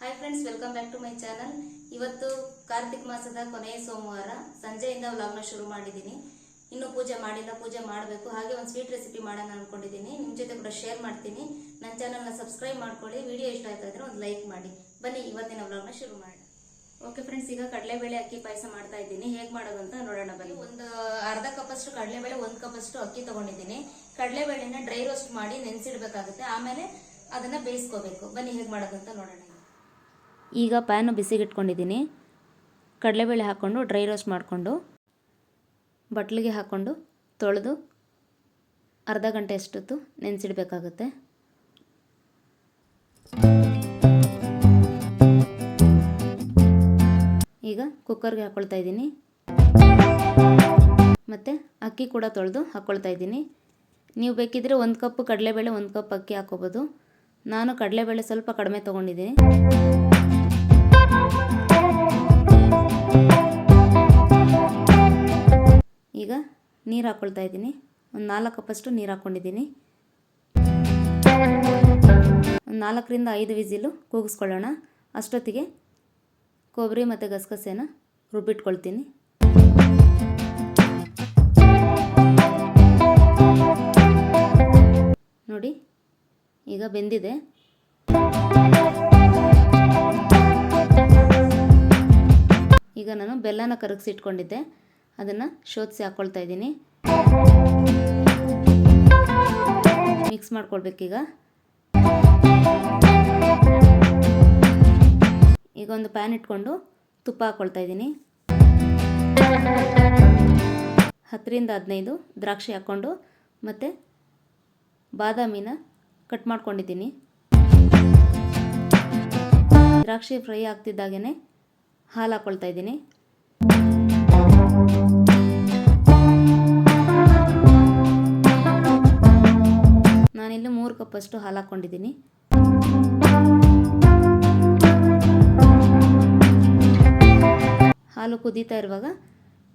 Hi friends welcome back to my channel ಇವತ್ತು ಕಾರ್ತಿಕ್ ಮಾಸದ ಕೊನೆಯ ಸೋಮವಾರ ಸಂಜೆಯಿಂದ ವ್ಲಾಗ್ನ ಶುರು ಮಾಡಿದ್ದೀನಿ. ಇನ್ನು ಪೂಜೆ ಮಾಡಿಲ್ಲ ಪೂಜೆ ಮಾಡಬೇಕು. ಹಾಗೆ ಒಂದು ಸ್ವೀಟ್ ರೆಸಿಪಿ ಮಾಡೋಣ ಅನ್ಕೊಂಡಿದ್ದೀನಿ. ನಿಮ್ಮ ಜೊತೆ ಕೂಡ ಶೇರ್ ಮಾಡ್ತೀನಿ. ನನ್ನ ಚಾನಲ್ನ ಸಬ್ಸ್ಕ್ರೈಬ್ ಮಾಡ್ಕೊಳ್ಳಿ. ವಿಡಿಯೋ ಇಷ್ಟ ಆಯ್ತಾ ಇದ್ರೆ ಒಂದು ಲೈಕ್ ಮಾಡಿ. ಬನ್ನಿ ಇವತ್ತಿನ ವ್ಲಾಗ್ನ ಶುರು ಮಾಡೋಣ. ಓಕೆ ಫ್ರೆಂಡ್ಸ್ ಈಗ ಕಡಲೆಬೇಳೆ ಅಕ್ಕಿ ಪಾಯಸ ಮಾಡ್ತಾ ಇದ್ದೀನಿ. ಹೇಗೆ ಮಾಡೋದು ಅಂತ ನೋಡೋಣ ಬನ್ನಿ. ಒಂದು ಅರ್ಧ ಕಪ್ಪಷ್ಟು ಕಡಲೆಬೇಳೆ ಒಂದು ಕಪ್ಪಷ್ಟು ಅಕ್ಕಿ ತಗೊಂಡಿದ್ದೀನಿ. ಕಡಲೆಬೇಳೆನ ಡ್ರೈ ರೋಸ್ಟ್ ಮಾಡಿ ನೆನೆಸಿಡ್ಬೇಕಾಗುತ್ತೆ. ಆಮೇಲೆ ಅದನ್ನ ಬೇಯಿಸ್ಕೋಬೇಕು. ಬನ್ನಿ, ಹೇಗೆ ಮಾಡೋದು ಅಂತ ನೋಡೋಣ ಈಗ. ಪ್ಯಾನು ಬಿಸಿಗಿಟ್ಕೊಂಡಿದ್ದೀನಿ. ಕಡಲೆಬೇಳೆ ಹಾಕ್ಕೊಂಡು ಡ್ರೈ ರೋಸ್ಟ್ ಮಾಡಿಕೊಂಡು, ಬಟ್ಲಿಗೆ ಹಾಕ್ಕೊಂಡು ತೊಳೆದು ಅರ್ಧ ಗಂಟೆ ಅಷ್ಟೊತ್ತು ನೆನೆಸಿಡ್ಬೇಕಾಗುತ್ತೆ. ಈಗ ಕುಕ್ಕರ್ಗೆ ಹಾಕ್ಕೊಳ್ತಾ ಇದ್ದೀನಿ. ಮತ್ತು ಅಕ್ಕಿ ಕೂಡ ತೊಳೆದು ಹಾಕ್ಕೊಳ್ತಾ ಇದ್ದೀನಿ. ನೀವು ಬೇಕಿದ್ದರೆ ಒಂದು ಕಪ್ ಕಡಲೆಬೇಳೆ, ಒಂದು ಕಪ್ ಅಕ್ಕಿ ಹಾಕೋಬೋದು. ನಾನು ಕಡಲೆಬೇಳೆ ಸ್ವಲ್ಪ ಕಡಿಮೆ ತೊಗೊಂಡಿದ್ದೀನಿ. ಈಗ ನೀರು ಹಾಕ್ಕೊಳ್ತಾ ಇದ್ದೀನಿ. ಒಂದು ನಾಲ್ಕು ಕಪ್ಪಷ್ಟು ನೀರು ಹಾಕ್ಕೊಂಡಿದ್ದೀನಿ ಒಂದು ನಾಲ್ಕರಿಂದ ಐದು ವಿಸಿಲು ಕೂಗಿಸ್ಕೊಳ್ಳೋಣ. ಅಷ್ಟೊತ್ತಿಗೆ ಕೊಬ್ಬರಿ ಮತ್ತು ಗಸಗಸೆನ ರುಬ್ಬಿಟ್ಕೊಳ್ತೀನಿ. ನೋಡಿ. ಈಗ ಬೆಂದಿದೆ. ಈಗ ನಾನು ಬೆಲ್ಲನ ಕರಗಿಸಿ ಇಟ್ಕೊಂಡಿದ್ದೆ ಅದನ್ನು ಶೋಧಿಸಿ ಹಾಕ್ಕೊಳ್ತಾ ಇದ್ದೀನಿ. ಮಿಕ್ಸ್ ಮಾಡ್ಕೊಳ್ಬೇಕೀಗ ಈಗ. ಒಂದು ಪ್ಯಾನ್ ಇಟ್ಕೊಂಡು ತುಪ್ಪ ಹಾಕ್ಕೊಳ್ತಾ ಇದ್ದೀನಿ. ಹತ್ತರಿಂದ ಹದಿನೈದು ದ್ರಾಕ್ಷಿ ಹಾಕ್ಕೊಂಡು ಮತ್ತು ಬಾದಾಮಿನ ಕಟ್ ಮಾಡ್ಕೊಂಡಿದ್ದೀನಿ. ದ್ರಾಕ್ಷಿ ಫ್ರೈ ಆಗ್ತಿದ್ದಾಗೇ ಹಾಲು ಹಾಕ್ಕೊಳ್ತಾ ಇದ್ದೀನಿ. ನಾನಿಲ್ಲಿ ಮೂರು ಕಪ್ಪಷ್ಟು ಹಾಲು ಹಾಕ್ಕೊಂಡಿದ್ದೀನಿ ಹಾಲು ಕುದೀತಾ ಇರುವಾಗ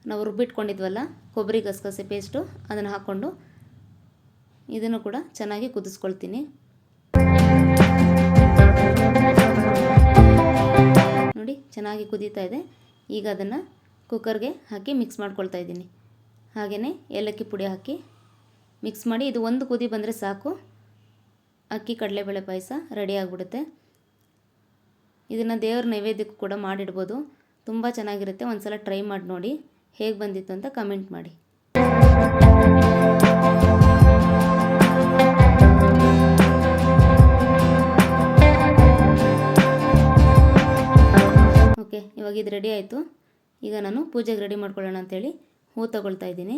ನಾವು ರುಬ್ಬಿಟ್ಕೊಂಡಿದ್ವಲ್ಲ, ಕೊಬ್ಬರಿ ಗಸಗಸೆ ಪೇಸ್ಟು, ಅದನ್ನು ಹಾಕ್ಕೊಂಡು ಇದನ್ನು ಕೂಡ ಚೆನ್ನಾಗಿ ಕುದಿಸ್ಕೊಳ್ತೀನಿ. ನೋಡಿ, ಚೆನ್ನಾಗಿ ಕುದೀತಾ ಇದೆ. ಈಗ ಅದನ್ನು ಕುಕ್ಕರ್ಗೆ ಹಾಕಿ ಮಿಕ್ಸ್ ಮಾಡ್ಕೊಳ್ತಾ ಇದ್ದೀನಿ. ಹಾಗೆಯೇ ಏಲಕ್ಕಿ ಪುಡಿ ಹಾಕಿ ಮಿಕ್ಸ್ ಮಾಡಿ ಇದು ಒಂದು ಕುದಿ ಬಂದರೆ ಸಾಕು. ಅಕ್ಕಿ ಕಡಲೆಬೇಳೆ ಪಾಯಸ ರೆಡಿ ಆಗಿಬಿಡುತ್ತೆ. ಇದನ್ನು ದೇವ್ರ ನೈವೇದ್ಯಕ್ಕೂ ಕೂಡ ಮಾಡಿಡ್ಬೋದು. ತುಂಬ ಚೆನ್ನಾಗಿರುತ್ತೆ. ಒಂದು ಸಲ ಟ್ರೈ ಮಾಡಿ ನೋಡಿ. ಹೇಗೆ ಬಂದಿತ್ತು ಅಂತ ಕಮೆಂಟ್ ಮಾಡಿ. ಇವಾಗ ಇದು ರೆಡಿ ಆಯಿತು. ಈಗ ನಾನು ಪೂಜೆಗೆ ರೆಡಿ ಮಾಡ್ಕೊಳ್ಳೋಣ ಅಂತೇಳಿ ಹೂ ತಗೊಳ್ತಾ ಇದ್ದೀನಿ.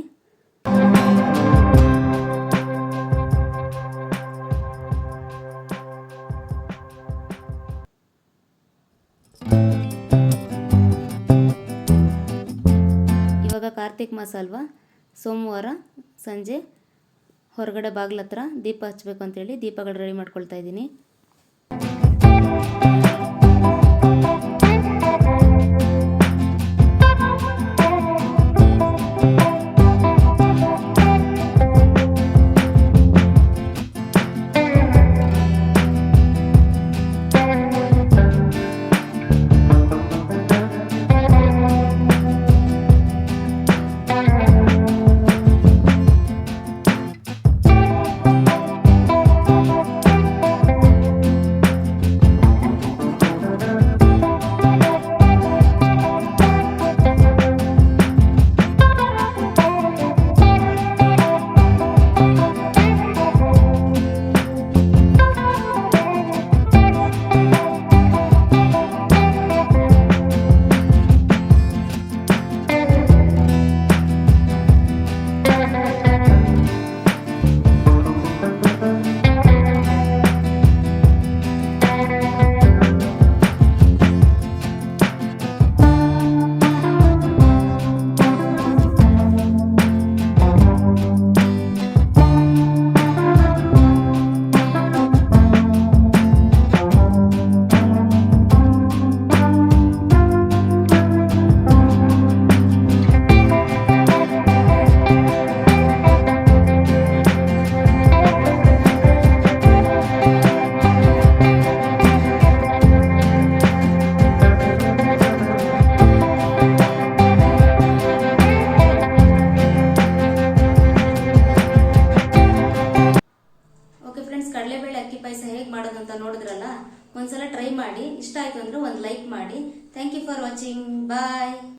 ಇವಾಗ ಕಾರ್ತಿಕ್ ಮಾಸ ಅಲ್ವಾ? ಸೋಮವಾರ ಸಂಜೆ ಹೊರಗಡೆ ಬಾಗಿಲ ಹತ್ರ ದೀಪ ಹಚ್ಚಬೇಕು ಅಂತೇಳಿ ದೀಪಗಳು ರೆಡಿ ಮಾಡ್ಕೊಳ್ತಾ ಇದ್ದೀನಿ. ನೋಡಿದ್ರಲ್ಲ, ಒಂದ್ಸಲ ಟ್ರೈ ಮಾಡಿ, ಇಷ್ಟ ಆಯ್ತು ಅಂದ್ರೆ ಒಂದು ಲೈಕ್ ಮಾಡಿ. Thank you for watching bye